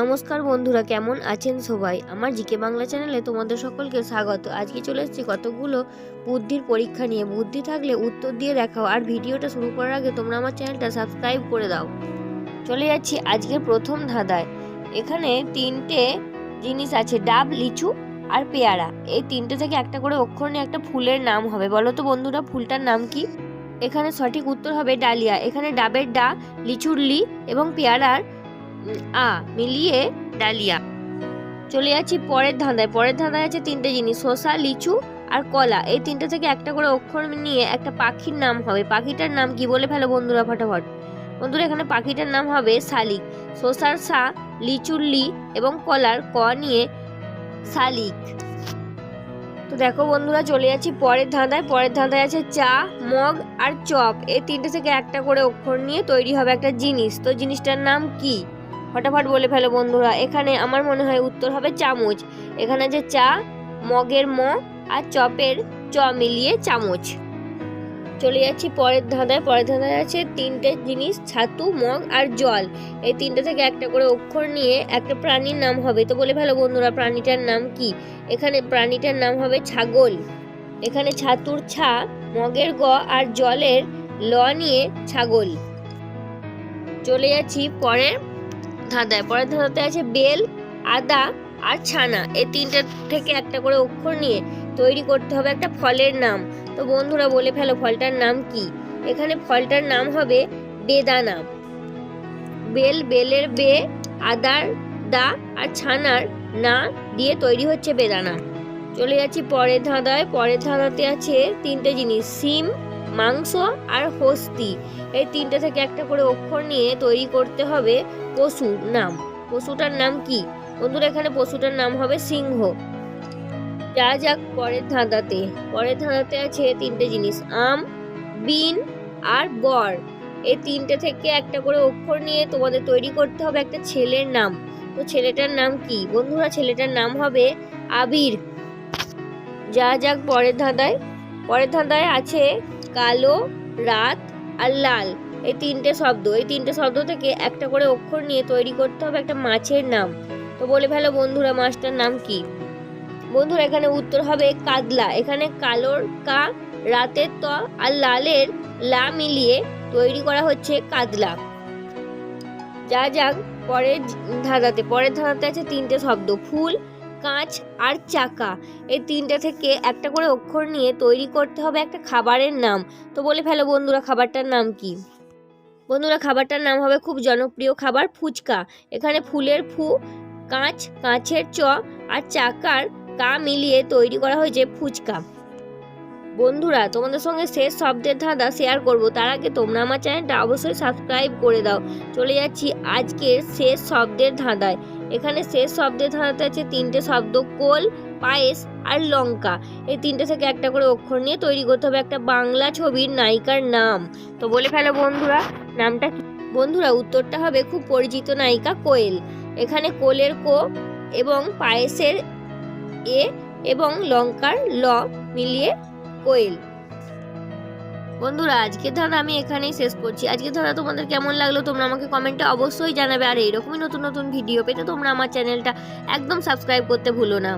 নমস্কার বন্ধুরা, কেমন আছেন সবাই? আমার জিকে বাংলা চ্যানেলে তোমাদের সকলকে স্বাগত। আজকে চলে এসেছি কতগুলো বুদ্ধির পরীক্ষা নিয়ে। বুদ্ধি থাকলে উত্তর দিয়ে দেখাও। আর ভিডিওটা শুরু করার আগে তোমরা আমার চ্যানেলটা সাবস্ক্রাইব করে দাও। চলে যাচ্ছি আজকের প্রথম ধাঁধায়। এখানে তিনটে জিনিস আছে, ডাব, লিচু আর পেয়ারা। এই তিনটে থেকে একটা করে অক্ষর নিয়ে একটা ফুলের নাম হবে। বলো তো বন্ধুরা, ফুলটার নাম কি? এখানে সঠিক উত্তর হবে ডালিয়া। এখানে ডাবের ডা, লিচুর লি এবং পেয়ারার আ, মিলিয়ে ডালিয়া। চলে যাচ্ছি পরের ধাঁধায়। পরের ধাঁধায় আছে তিনটে জিনিস, শসা, লিচু আর কলা। এই তিনটে থেকে একটা করে অক্ষর নিয়ে একটা পাখির নাম হবে। পাখিটার নাম কি বলে ফেলো বন্ধুরা ফটাফট? বন্ধুরা, এখানে পাখিটার নাম হবে শালিক। শসার সা, লিচুর লি এবং কলার ক নিয়ে শালিক। তো দেখো বন্ধুরা, চলে যাচ্ছি পরের ধাঁধায়। পরের ধাঁধায় আছে চা, মগ আর চপ। এই তিনটে থেকে একটা করে অক্ষর নিয়ে তৈরি হবে একটা জিনিস। তো জিনিসটার নাম কি? ফটাফট বলে ফেলো, বন্ধুরা। এখানে আমার মনে হয় উত্তর হবে চামচ। এখানে যে চা, মগের ম আর চপের চ মিলিয়ে চামচ। চলে যাচ্ছি পরের ধাঁধায়। পরের ধাঁধায় আছে তিনটে জিনিস, ছাতু, মগ আর জল। এই তিনটে থেকে একটা করে অক্ষর নিয়ে একটা প্রাণীর নাম হবে। তো বলে ফেলো, বন্ধুরা, প্রাণীটার নাম কি? এখানে প্রাণীটার নাম হবে ছাগল। এখানে ছাতুর ছা, মগের গ আর জলের ল নিয়ে ছাগল। চলে যাচ্ছি পরের ধাঁধায়, পরের ধাঁধাতে আছে বেল, আদা আর ছানা। এই তিনটে থেকে একটা করে অক্ষর নিয়ে তৈরি করতে হবে একটা ফলের নাম। তো বন্ধুরা বলে ফেলো, ফলটার নাম কি? এখানে ফলটার নাম হবে বেদানা। বেল, বেলের বে, আদার দা আর ছানার না দিয়ে তৈরি হচ্ছে বেদানা। চলে যাচ্ছি পরের ধাঁধায়। পরের ধাঁধাতে আছে তিনটে জিনিস, সিম মাংস আর হস্তি। এই তিনটে থেকে একটা করে অক্ষর নিয়ে তৈরি করতে হবে পশুর নাম। পশুটার নাম কি? বন্ধুরা, এখানে পশুটার নাম হবে সিংহ। যা যাক পরের ধাঁধাতে। পরের ধাঁধাতে আছে তিনটে জিনিস, আম, বিন আর বর এই তিনটে থেকে একটা করে অক্ষর নিয়ে তোমাদের তৈরি করতে হবে একটা ছেলের নাম। তো ছেলেটার নাম কি? বন্ধুরা, ছেলেটার নাম হবে আবির। যা যাক পরের ধাঁধায়। পরের ধাঁধায় আছে কালো, রাত আর লাল। এই তিনটে শব্দ, এই তিনটে শব্দ থেকে একটা করে অক্ষর নিয়ে তৈরি করতে হবে একটা মাছের নাম। তো বলে ফেলো বন্ধুরা, মাছটার নাম কি? বন্ধুরা, এখানে উত্তর হবে কাতলা এখানে কালোর কা, রাতের ত আর লালের লা মিলিয়ে তৈরি করা হচ্ছে কাতলা যা যাক, পরের ধাঁধাতে পরের ধাঁধাতে আছে তিনটে শব্দ, ফুল কাঁচ আর চাকা। এই তিনটে থেকে একটা করে অক্ষর নিয়ে তৈরি করতে হবে একটা খাবারের নাম। তো বলে ফেলো বন্ধুরা খাবারটার নাম কি? বন্ধুরা খাবারটার নাম হবে খুব জনপ্রিয় খাবার ফুচকা। এখানে ফুলের ফু, কাঁচ, কাঁচের চ আর চাকার কা মিলিয়ে তৈরি করা হয়েছে ফুচকা। বন্ধুরা, তোমাদের সঙ্গে শেষ শব্দের ধাঁধা শেয়ার করব। তার আগে তোমরা আমার চ্যানেলটা অবশ্যই সাবস্ক্রাইব করে দাও। চলে যাচ্ছি আজকের শেষ শব্দের ধাঁধায়। এখানে শেষ শব্দের ধাঁধাতে আছে তিনটে শব্দ, কোল, পায়েস আর লঙ্কা। এই তিনটে থেকে একটা করে অক্ষর নিয়ে তৈরি করতে হবে একটা বাংলা ছবির নায়িকার নাম। তো বলে ফেলো বন্ধুরা, নামটা বন্ধুরা, উত্তরটা হবে খুব পরিচিত নায়িকা কোয়েল। এখানে কোলের কো এবং পায়েসের এ এবং লঙ্কার ল মিলিয়ে কোয়েল। বন্ধুরা আজকের ধারা আমি এখানেই শেষ করছি। আজকে ধারা তোমাদের কেমন লাগল তোমরা আমাকে কমেন্টে অবশ্যই জানাবে। আর এইরকমই নতুন নতুন ভিডিও পেতে তোমরা আমার চ্যানেলটা একদম সাবস্ক্রাইব করতে ভুলো না।